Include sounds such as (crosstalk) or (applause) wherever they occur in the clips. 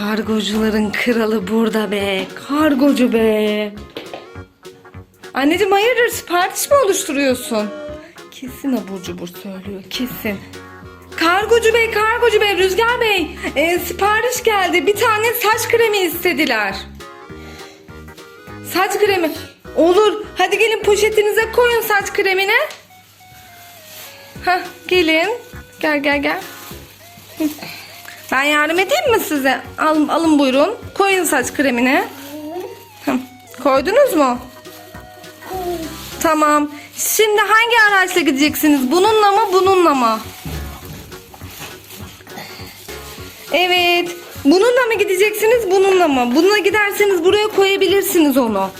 Kargocuların kralı burada be. Kargocu be. Anneciğim hayırdır sipariş mi oluşturuyorsun? Kesin abur cubur söylüyor kesin. Kargocu bey, kargocu bey, Rüzgar bey. e, sipariş geldi. Bir tane saç kremi istediler. Saç kremi. Olur. Hadi gelin poşetinize koyun saç kremini. Hah gelin. Gel gel gel. Ben yardım edeyim mi size? Alın, alın buyurun. Koyun saç kremini. Koydunuz mu? Tamam. Şimdi hangi araçla gideceksiniz? Bununla mı bununla mı? Evet. Bununla mı gideceksiniz bununla mı? Bununla giderseniz buraya koyabilirsiniz onu.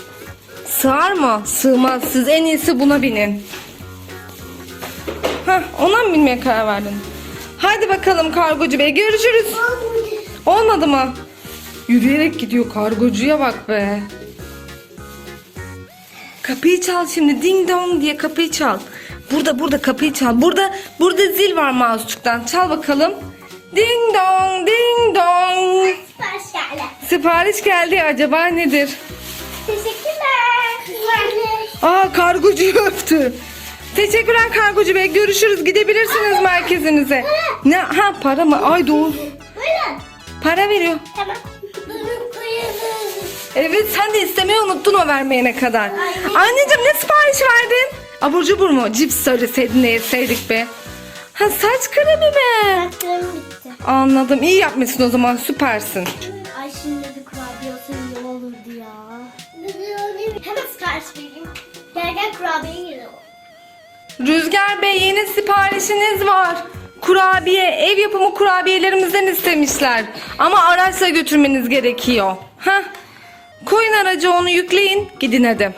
Sığar mı? Sığmaz. Siz en iyisi buna binin. Hah, ona mı binmeye karar verdin? Hadi bakalım kargocu bey. Görüşürüz. Olmadı mı? Yürüyerek gidiyor kargocuya bak be. Kapıyı çal şimdi ding dong diye kapıyı çal. Burada burada kapıyı çal. Burada burada zil var mouse'çuktan. Çal bakalım. Ding dong ding dong. Sipariş geldi. Sipariş geldi acaba nedir? Teşekkürler. Aa kargocuyu (laughs) öptü. Teşekkürler kargocu bey. Görüşürüz. Gidebilirsiniz merkezinize. Ne? Ha para mı? Ay doğru. Buyurun. Para veriyor. Tamam. Evet sen de istemeyi unuttun o vermeyene kadar. Anneciğim ne sipariş verdin? Abur cubur mu? Cips söyleseydin de yeseydik be. Ha saç kremi mi? Saçlarım bitti. Anladım. İyi yapmışsın o zaman. Süpersin. Ay şimdi bir kurabiye olsa iyi olurdu ya. Hemen sipariş vereyim. Gel gel kurabiye yiyelim. Rüzgar Bey yeni siparişiniz var. Kurabiye, ev yapımı kurabiyelerimizden istemişler. Ama araçla götürmeniz gerekiyor. Hah. Koyun aracı onu yükleyin. Gidin hadi.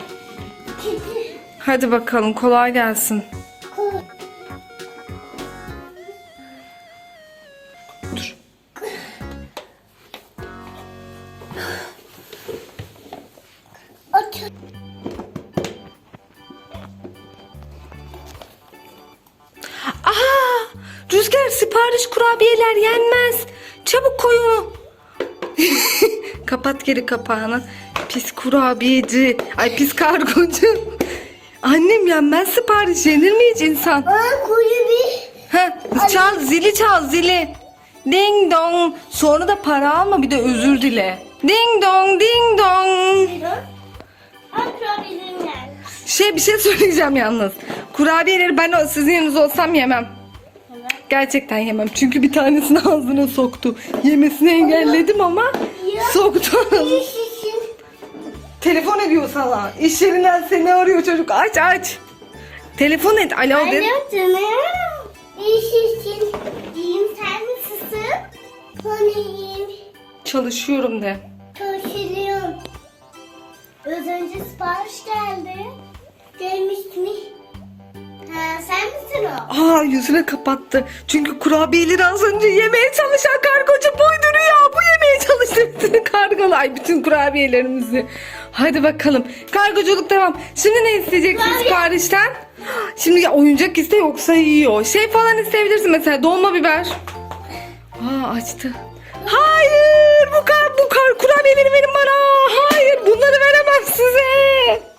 (laughs) Hadi bakalım kolay gelsin. Rüzgar sipariş kurabiyeler yenmez. Çabuk koy onu. (laughs) Kapat geri kapağını. Pis kurabiyeci. Ay pis kargocu. Annem yenmez sipariş yenir mi hiç insan? Aa koyu bir. Ha, çal zili çal zili. Ding dong. Sonra da para alma bir de özür dile. Ding dong ding dong. Şey bir şey söyleyeceğim yalnız. Kurabiyeleri ben sizin yerinizde olsam yemem. Gerçekten yemem. Çünkü bir tanesini (laughs) ağzına soktu. Yemesini engelledim ama soktu. Telefon ediyor sana. İş yerinden seni arıyor çocuk. Aç aç. Telefon et. Alo de. Alo canım. İyi şişin. İyiyim sen nasılsın? İyiyim. Çalışıyorum de. Çalışıyorum. Az önce sipariş geldi. Aa yüzüne kapattı. Çünkü kurabiyeleri az önce yemeye çalışan kargocu buydu Rüya. Bu yemeye çalıştı bütün kargolar. Bütün kurabiyelerimizi. Hadi bakalım. Kargoculuk devam. Şimdi ne isteyeceksin siparişten? Şimdi ya oyuncak iste yoksa yiyor. Şey falan isteyebilirsin mesela dolma biber. Aa açtı. Hayır bu kar bu kar kurabiyeleri verin bana. Hayır bunları veremem size.